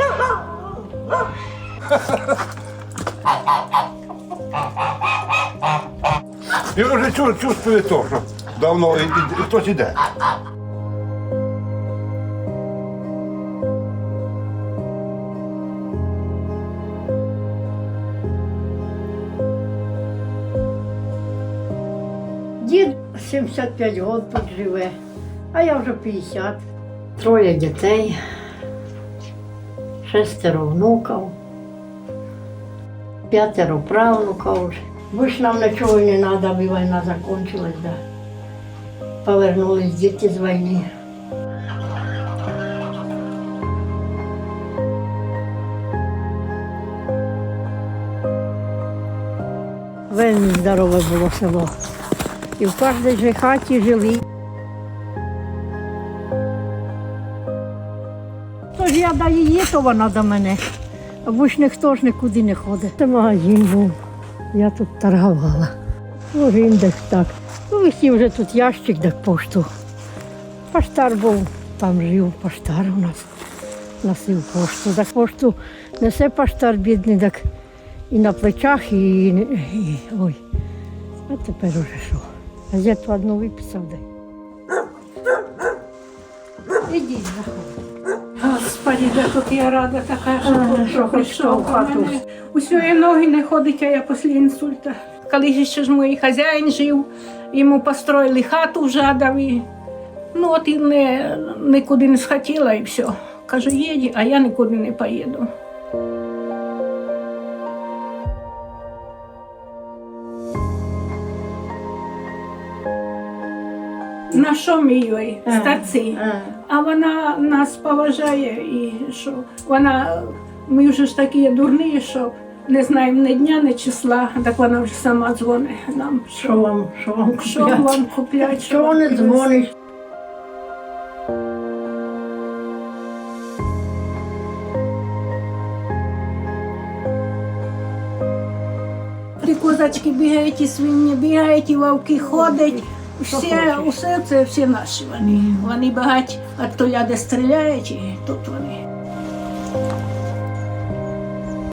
Він вже чу- чувствує то, що давно і- і- і хтось іде. Дід 75 років тут живе, а я вже 50. Троє дітей, шестеро внуків, п'ятеро правнуків. вже. Більш нам нічого не треба, аби війна закінчилась. Да. Повернулись діти з війни. Вельми здорове було село. І в кожній хаті жили. Я до її, то вона до мене. А бо ж ніхто ж нікуди не ходить. Це магазин був. Я тут торгувала. Ну, він десь так. Ну, висів вже тут ящик, так пошту. Поштар був, там жив поштар у нас. Носив пошту. Так пошту несе поштар бідний, так і на плечах, і, і ой. А тепер уже що? Газету одну виписав. Ідіть, заходь. Господи, да тут я рада така, що, Ага, що, що прийшов прийшов в хату. Усьої ноги не ходить, а я після інсульта. Коли ще ж мій хазяїн жив, йому построїли хату в Жадові. Ну от і не, нікуди не схотіла і все. Кажу, їдь, а я нікуди не поїду. На що ми їй, старці? А вона нас поважає і що вона, ми вже ж такі дурні, що не знаємо ні дня, ні числа, так вона вже сама дзвонить нам. Що вам, що вам Що купляти? Що вам не привезти. дзвониш? І козачки бігають, і свині бігають, і вовки ходять. Все, усе це всі наші вони. Вони багать, а то ляде стріляють, тут вони.